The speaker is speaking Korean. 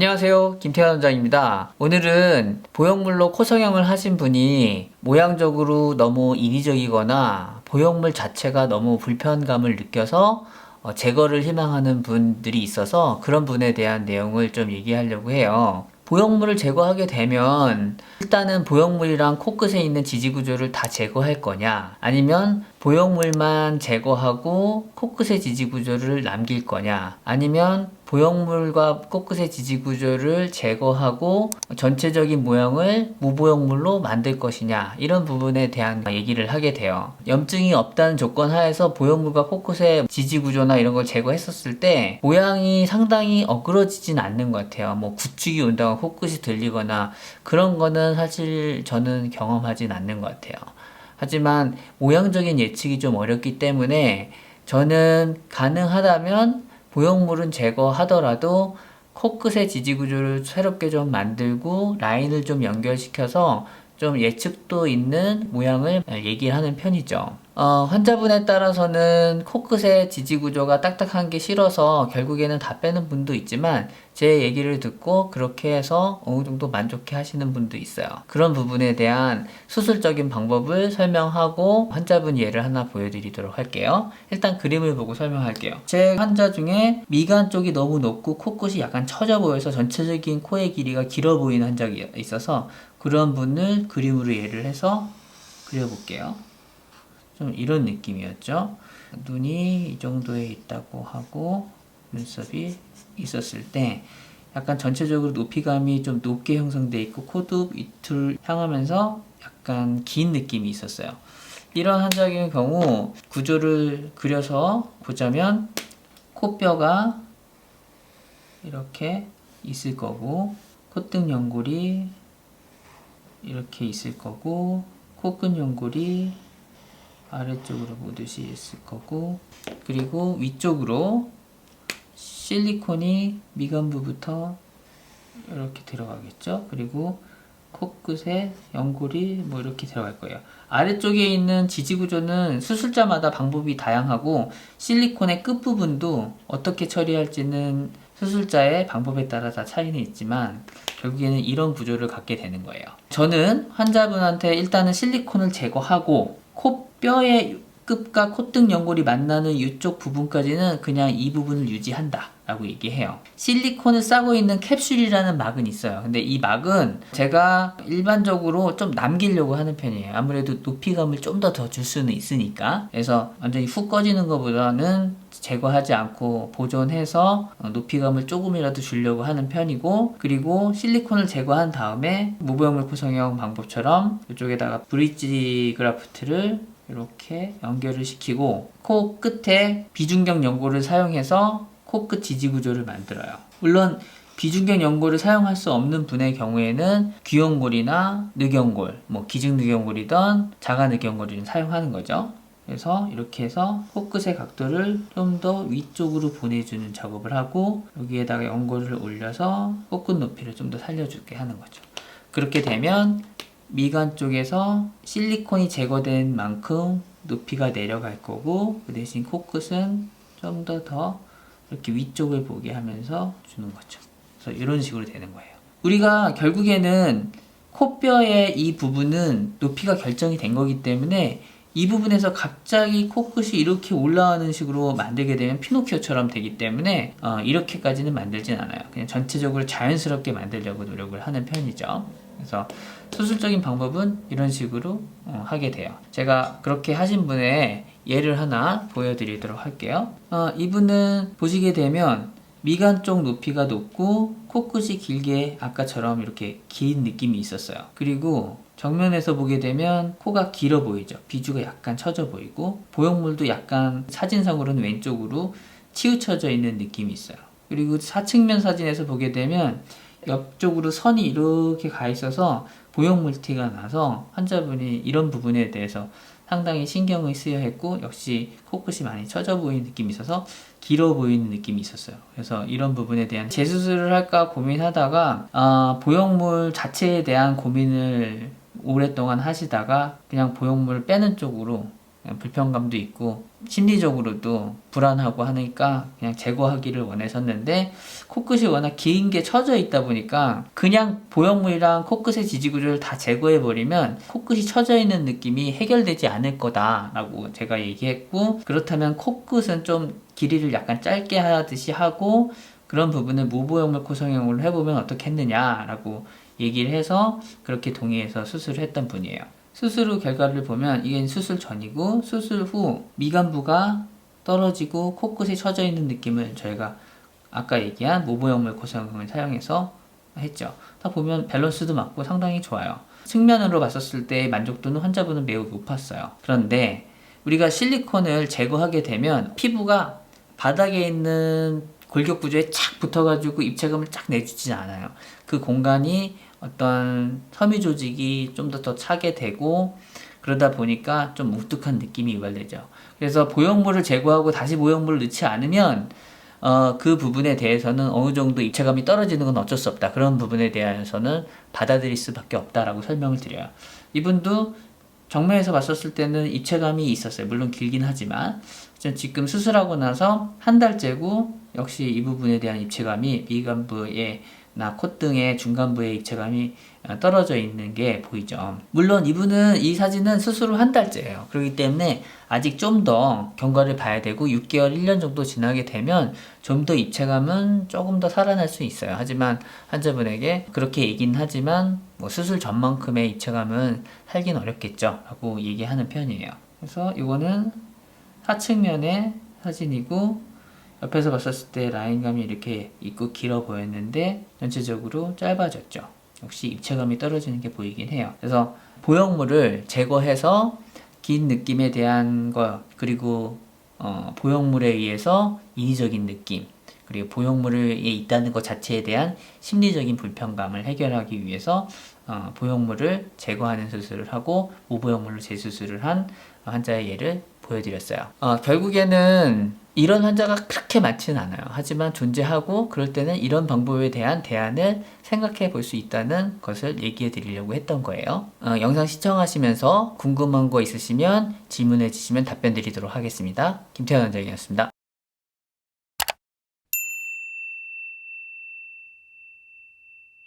안녕하세요. 김태환 원장입니다. 오늘은 보형물로 코 성형을 하신 분이 모양적으로 너무 인위적이거나 보형물 자체가 너무 불편감을 느껴서 어, 제거를 희망하는 분들이 있어서 그런 분에 대한 내용을 좀 얘기하려고 해요. 보형물을 제거하게 되면 일단은 보형물이랑 코끝에 있는 지지 구조를 다 제거할 거냐 아니면 보형물만 제거하고 코끝의 지지 구조를 남길 거냐 아니면 보형물과 코끝의 지지 구조를 제거하고 전체적인 모형을 무보형물로 만들 것이냐 이런 부분에 대한 얘기를 하게 돼요. 염증이 없다는 조건 하에서 보형물과 코끝의 지지 구조나 이런 걸 제거했었을 때 모양이 상당히 어그러지진 않는 것 같아요. 뭐 구축이 온다거나 코끝이 들리거나 그런 거는 사실 저는 경험하진 않는 것 같아요. 하지만 모양적인 예측이 좀 어렵기 때문에 저는 가능하다면 보형물은 제거하더라도 코끝의 지지 구조를 새롭게 좀 만들고 라인을 좀 연결시켜서 좀 예측도 있는 모양을 얘기를 하는 편이죠. 어, 환자분에 따라서는 코끝의 지지 구조가 딱딱한 게 싫어서 결국에는 다 빼는 분도 있지만 제 얘기를 듣고 그렇게 해서 어느 정도 만족해 하시는 분도 있어요. 그런 부분에 대한 수술적인 방법을 설명하고 환자분 예를 하나 보여드리도록 할게요. 일단 그림을 보고 설명할게요. 제 환자 중에 미간 쪽이 너무 높고 코끝이 약간 처져 보여서 전체적인 코의 길이가 길어 보이는 환자가 있어서 그런 분을 그림으로 예를 해서 그려볼게요. 좀 이런 느낌이었죠. 눈이 이 정도에 있다고 하고 눈썹이 있었을 때 약간 전체적으로 높이감이 좀 높게 형성돼 있고 코도 밑을 향하면서 약간 긴 느낌이 있었어요. 이런 환자의 경우 구조를 그려서 보자면 코뼈가 이렇게 있을 거고 콧등 연골이 이렇게 있을 거고 코끝 연골이 아래쪽으로 보듯이 있을 거고 그리고 위쪽으로 실리콘이 미간부부터 이렇게 들어가겠죠. 그리고 코끝에 연골이 뭐 이렇게 들어갈 거예요. 아래쪽에 있는 지지 구조는 수술자마다 방법이 다양하고 실리콘의 끝부분도 어떻게 처리할지는 수술자의 방법에 따라 다 차이는 있지만 결국에는 이런 구조를 갖게 되는 거예요. 저는 환자분한테 일단은 실리콘을 제거하고 코뼈의 끝과 콧등 연골이 만나는 이쪽 부분까지는 그냥 이 부분을 유지한다. 라고 얘기해요. 실리콘을 싸고 있는 캡슐이라는 막은 있어요. 근데 이 막은 제가 일반적으로 좀 남기려고 하는 편이에요. 아무래도 높이감을 좀 더 더 줄 수는 있으니까. 그래서 완전히 훅 꺼지는 것보다는 제거하지 않고 보존해서 높이감을 조금이라도 주려고 하는 편이고 그리고 실리콘을 제거한 다음에 무보형물 코성형 방법처럼 이쪽에다가 브릿지 그라프트를 이렇게 연결을 시키고 코 끝에 비중격 연골을 사용해서 코끝 지지 구조를 만들어요. 물론 비중격 연골을 사용할 수 없는 분의 경우에는 귀연골이나 늑연골, 뭐 기증 늑연골이든 자가 늑연골을 사용하는 거죠. 그래서 이렇게 해서 코끝의 각도를 좀 더 위쪽으로 보내주는 작업을 하고 여기에다가 연골을 올려서 코끝 높이를 좀 더 살려주게 하는 거죠. 그렇게 되면 미간 쪽에서 실리콘이 제거된 만큼 높이가 내려갈 거고 그 대신 코끝은 좀 더더 더 이렇게 위쪽을 보게 하면서 주는 거죠. 그래서 이런 식으로 되는 거예요. 우리가 결국에는 코뼈의 이 부분은 높이가 결정이 된 거기 때문에 이 부분에서 갑자기 코끝이 이렇게 올라가는 식으로 만들게 되면 피노키오처럼 되기 때문에 어, 이렇게까지는 만들진 않아요. 그냥 전체적으로 자연스럽게 만들려고 노력을 하는 편이죠. 그래서 수술적인 방법은 이런 식으로 어, 하게 돼요. 제가 그렇게 하신 분의 예를 하나 보여드리도록 할게요. 어, 이분은 보시게 되면 미간 쪽 높이가 높고 코끝이 길게 아까처럼 이렇게 긴 느낌이 있었어요. 그리고 정면에서 보게 되면 코가 길어 보이죠. 비주가 약간 처져 보이고 보형물도 약간 사진상으로는 왼쪽으로 치우쳐져 있는 느낌이 있어요. 그리고 사측면 사진에서 보게 되면 옆쪽으로 선이 이렇게 가 있어서 보형물 티가 나서 환자분이 이런 부분에 대해서 상당히 신경을 쓰여 했고 역시 코끝이 많이 처져 보이는 느낌이 있어서 길어 보이는 느낌이 있었어요. 그래서 이런 부분에 대한 재수술을 할까 고민하다가 어, 보형물 자체에 대한 고민을 오랫동안 하시다가 그냥 보형물을 빼는 쪽으로 불편감도 있고 심리적으로도 불안하고 하니까 그냥 제거하기를 원하셨는데 코끝이 워낙 긴 게 처져 있다 보니까 그냥 보형물이랑 코끝의 지지구조를 다 제거해 버리면 코끝이 처져 있는 느낌이 해결되지 않을 거다라고 제가 얘기했고 그렇다면 코끝은 좀 길이를 약간 짧게 하듯이 하고 그런 부분을 무보형물 코성형으로 해보면 어떻겠느냐라고 얘기를 해서 그렇게 동의해서 수술을 했던 분이에요. 수술 후 결과를 보면 이게 수술 전이고 수술 후 미간부가 떨어지고 코끝이 처져 있는 느낌을 저희가 아까 얘기한 무보형물 코성형을 사용해서 했죠. 다 보면 밸런스도 맞고 상당히 좋아요. 측면으로 봤었을 때 만족도는 환자분은 매우 높았어요. 그런데 우리가 실리콘을 제거하게 되면 피부가 바닥에 있는 골격 구조에 착 붙어가지고 입체감을 쫙 내주진 않아요. 그 공간이 어떤 섬유 조직이 좀 더 더 차게 되고 그러다 보니까 좀 뭉툭한 느낌이 유발되죠. 그래서 보형물을 제거하고 다시 보형물을 넣지 않으면 어, 그 부분에 대해서는 어느 정도 입체감이 떨어지는 건 어쩔 수 없다. 그런 부분에 대해서는 받아들일 수밖에 없다라고 설명을 드려요. 이분도 정면에서 봤었을 때는 입체감이 있었어요. 물론 길긴 하지만 지금 수술하고 나서 한 달째고 역시 이 부분에 대한 입체감이 미간부에 나 콧등의 중간 부의 입체감이 어, 떨어져 있는 게 보이죠. 물론 이분은 이 사진은 수술 후 한 달째예요. 그렇기 때문에 아직 좀 더 경과를 봐야 되고 6개월, 1년 정도 지나게 되면 좀 더 입체감은 조금 더 살아날 수 있어요. 하지만 환자분에게 그렇게 얘기는 하지만 뭐 수술 전만큼의 입체감은 살긴 어렵겠죠. 라고 얘기하는 편이에요. 그래서 이거는 하측면의 사진이고 옆에서 봤었을 때 라인감이 이렇게 있고 길어 보였는데 전체적으로 짧아졌죠. 역시 입체감이 떨어지는 게 보이긴 해요. 그래서 보형물을 제거해서 긴 느낌에 대한 거 그리고 어, 보형물에 의해서 인위적인 느낌 그리고 보형물에 있다는 것 자체에 대한 심리적인 불편감을 해결하기 위해서 어, 보형물을 제거하는 수술을 하고 무보형물로 재수술을 한 환자의 예를 보여드렸어요. 어, 결국에는 이런 환자가 그렇게 많지는 않아요. 하지만 존재하고 그럴 때는 이런 방법에 대한 대안을 생각해 볼 수 있다는 것을 얘기해 드리려고 했던 거예요. 어, 영상 시청하시면서 궁금한 거 있으시면 질문해 주시면 답변 드리도록 하겠습니다. 김태현 원장이었습니다.